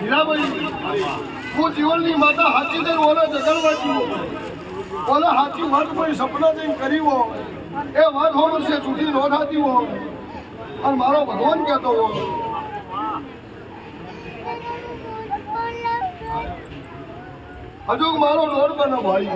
હીરાબાઈ હું જીવનની માતા હાચી થઈ ઓને જગલવા જીવો ઓને હાચી વાત સપના જઈને કરી હો એ વાત હો વર્ષે છૂટી નો અને મારો ભગવાન કહેતો હો હજુ મારો લોડ બને ભાઈ.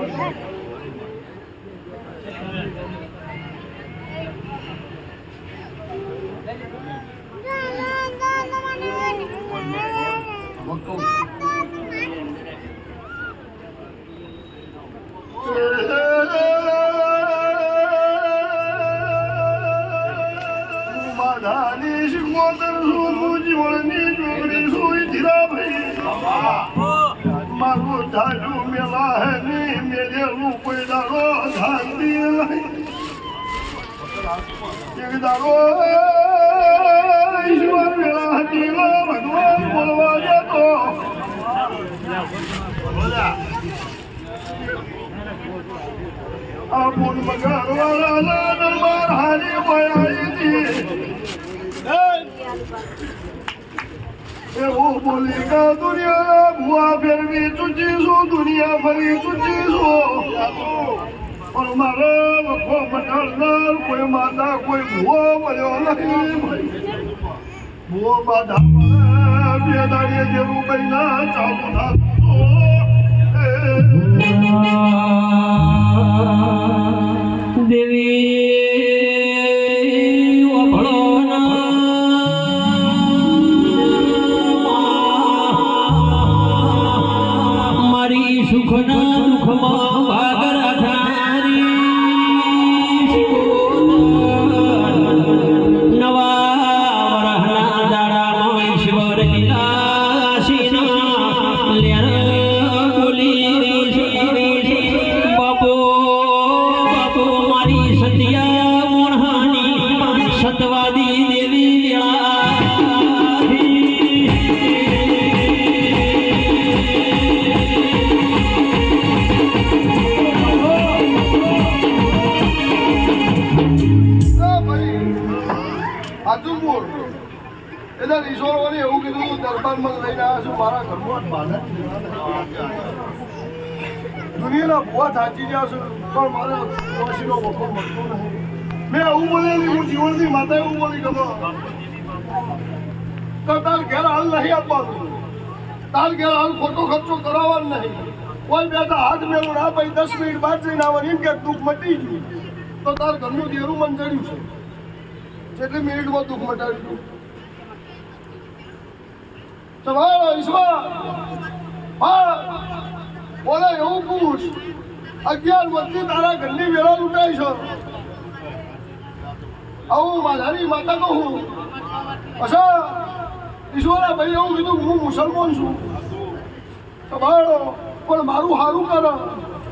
માધાની શિકોતર શું જીવનની જોગડી સુઈ ધીરા ભાઈ મારું ધાર્યું મેલા હે ની મેલેલું કોઈ દાડો શાંતિ નહીં એક દાડો ઈશ્વર મેલા હતી ભગવાન બોલવા જતો. આ બોલ મગાડવાળા દરબાર હારી હતી. એવું બોલી કા દુનિયા ભુવા ફેરવી ચૂચી છું દુનિયા ફરી ચૂચી છું પણ મારે વખો મટાડનાર કોઈ માતા, કોઈ ભુવો મળ્યો નહીં ભુવો બાધા મળે બે દાડીએ જેવું કઈ ના ચાલુ દુનિયાના ભૂવા થાચી ગયા છું, પણ મારે ઓશીનો વખો મળતો નહીં મેં એવું બોલેલી, હું જીવનની માતા એવું બોલી ગયો. તો તાર ઘેર હાલ નહીં આપવાનું. તાર ઘેર હાલ ખોટો ખર્ચો કરાવવાનો નહીં. કોઈ બેટા હાથ મેળવું ના ભાઈ દસ મિનિટ બાદ જઈને આવવાનું એમ કે દુઃખ મટી ગયું. તો તાર ઘરનું દેરું મન ચડ્યું છે. જેટલી મિનિટમાં દુઃખ મટાડ્યું તમારો ઈશ્વર! બોલે એવું પૂછ. અગિયાર વચ્ચે તારા ઘરની વેળા લૂંટાઈ છે. આવું, માધારી માતા કહું. અચ્છા ઈશ્વરા ભાઈ એવું કીધું, હું મુસલમાન છું. તમારો પણ મારું સારું કરે.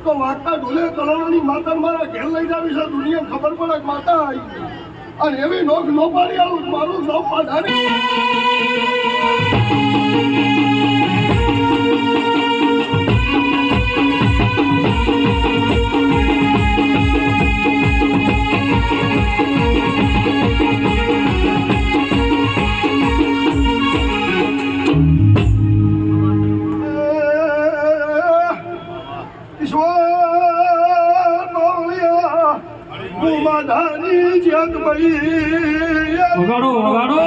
તો વાગતા ઢોલે કલવાની માતા મારા ઘેર લઈ જાવી છે દુનિયા ખબર પડે માતા આવી અને એવી નોખ નો પાડી આવું, મારું નોખ માધારી. હું માધારી જગ ભાઈ વગાડો. વગાડો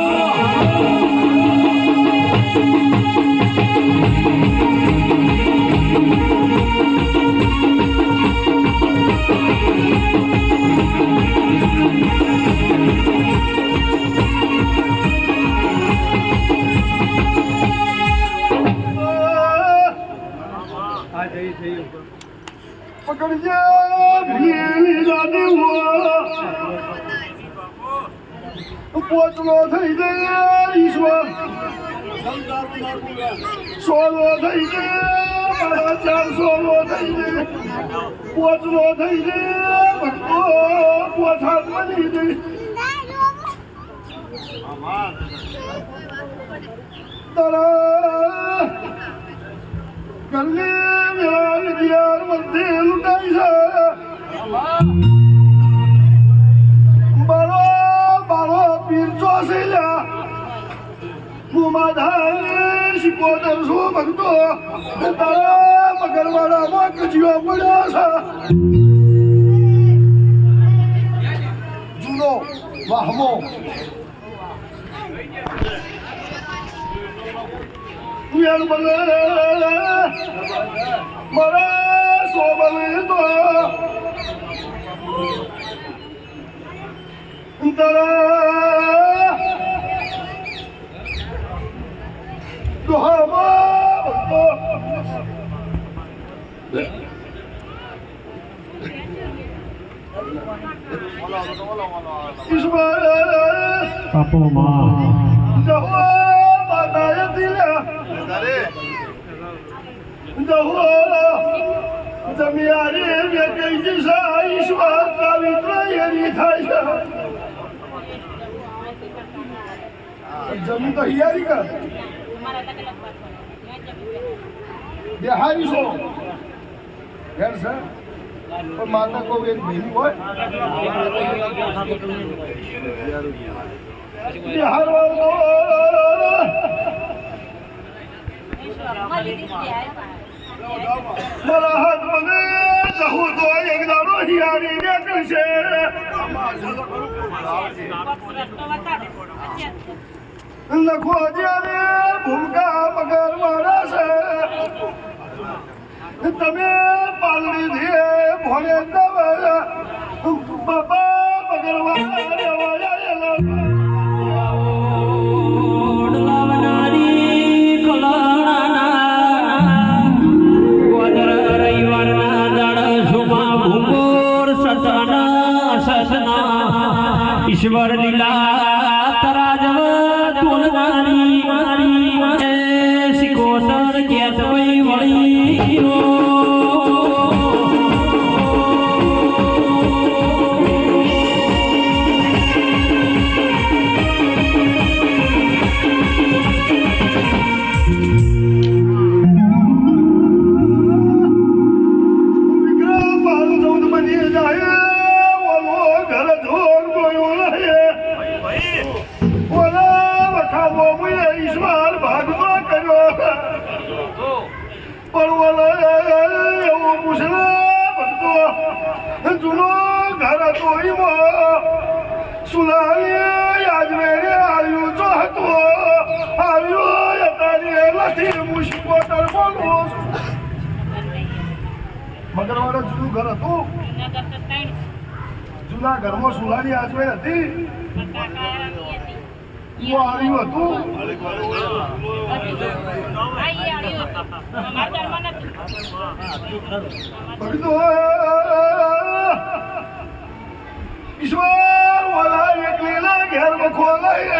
પકડજે ભીની જાતી પોચલો થઈ જઈએ ઈશ્વર. સોલો થઈ મારા ચાર સોલો થઈ જઈએ પોચલો થઈ જઈએ ભક્તો પોછાત બની જઈ તારા ગલ્લે મેળા વિદ્યાર મધ્ય લૂંટાઈ છે બારો બારો પીર ચોસેલા ભક્તો તારા મગરવાડામાં કચિયો પડ્યા છે જૂનો યાર બલે મારા સોબલે તો તારા દુહામાં ભક્તો ઈશ્વર બાપુમાં જહો જહો જમિયારી વ્યક્તિ દિશા ઈશ્વર પવિત્ર એની થાય છે જમી તો હિયારી કર દેહારી છો ઘેર છે પણ માતા કોઈ એક ભેલી હોય બિહાર મારા તો એક દાડો હિયારી ને લખો જ્યારે ભૂમકા મારા છે તમે પાલડી ધીએ ભોળે દવા મગર પગાર सदना ईश्वर लीला तराजा જૂનો ઘર તોઈમો સુલાવી આજમેરે આવ્યું જો હતો. આવ્યું તારી નથી મુશ્કો બોલું મગરવાડા જૂનું ઘર હતું. જૂના ઘરમાં સુલાની આજમેર હતી. આવ્યું હતું. ઈશ્વર ઓલા એકલીના ઘેરમાં ખોલાય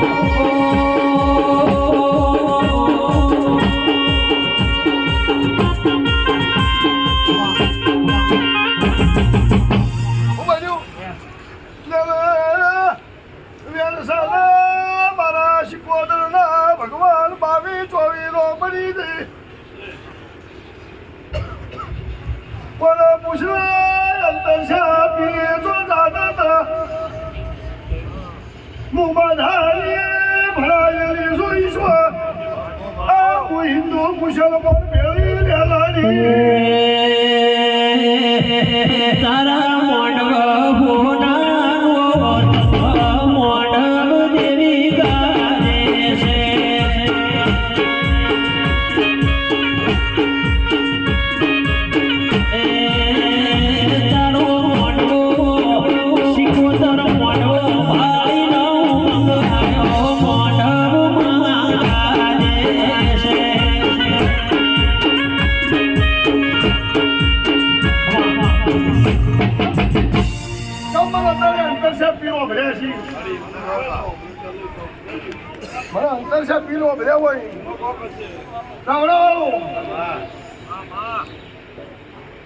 હું હિન્દુ મુસલમાન ભેળી લેલાની મને અંતર સાહેબ પીલો ભર્યા હોય. રાવણાવાળો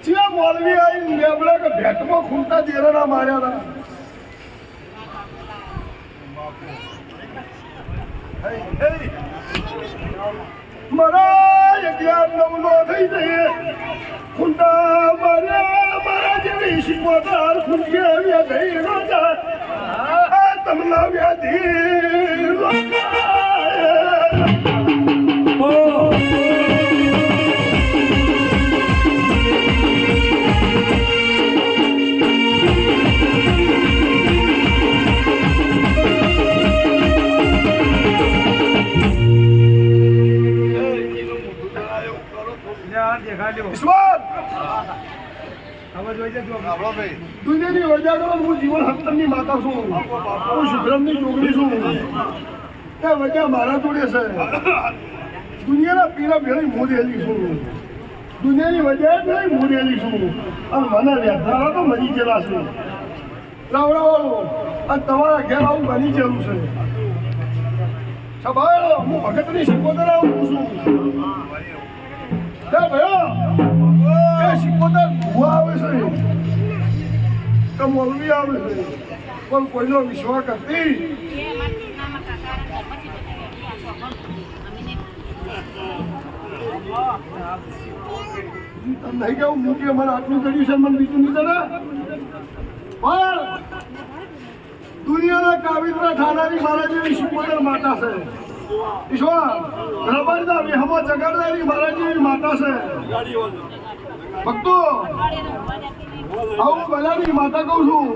ચિયા મોલવી આવી લેબડે કે ભેટમાં ખૂંટા દેરાના માર્યા મારા અગિયાર નવ નો થઈ જઈએ. ખૂંટા માર્યા, મારા જેવી ખૂંટે આવ્યા થઈ રોજા તમને વ્યાધી દુનિયાની વજાગરો હું જીવન હસ્તનની માતા છું. હું શુભ્રમની છોકરી છું. એ વજા મારા જોડે છે. દુનિયાના પીરા ભેળી મોરેલી છું. દુનિયાની વજાએ ભેળી મોરેલી છું. અને મને વ્યથારા તો મરી ગયેલા છે. રાવડાવાળો અને તમારા ઘેર આવું બની ગયેલું છે. સભાળો હું ભગતની શિકોતર આવું છું. તો મોલવી આવે પણ કોઈનો વિશ્વાસ કરતી તને નહીં કહું મૂકે મને આટલું કર્યું છે, મને બીજું નહીં પણ દુનિયાના કાવિત્ર ખાનારી મારા જેવી શિકોતર માતા છે. ઈશ્વર રબરદા વિહમો જગરદારી મારા જેવી માતા છે. ભક્તો આવું બનાવી માતા કહું છું.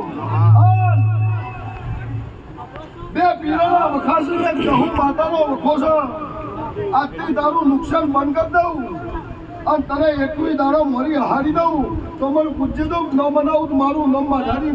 બે પીરાના વખાશે ને કહું, માતાનો વખો છે. આજથી તારું નુકસાન બંધ કરી દઉં અને તને એકવી દાડો મરી હારી દઉં. તો મને પૂછી દઉં ન બનાવું મારું નામ માધારી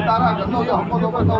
તારા હપ્પો ધપ્પો તો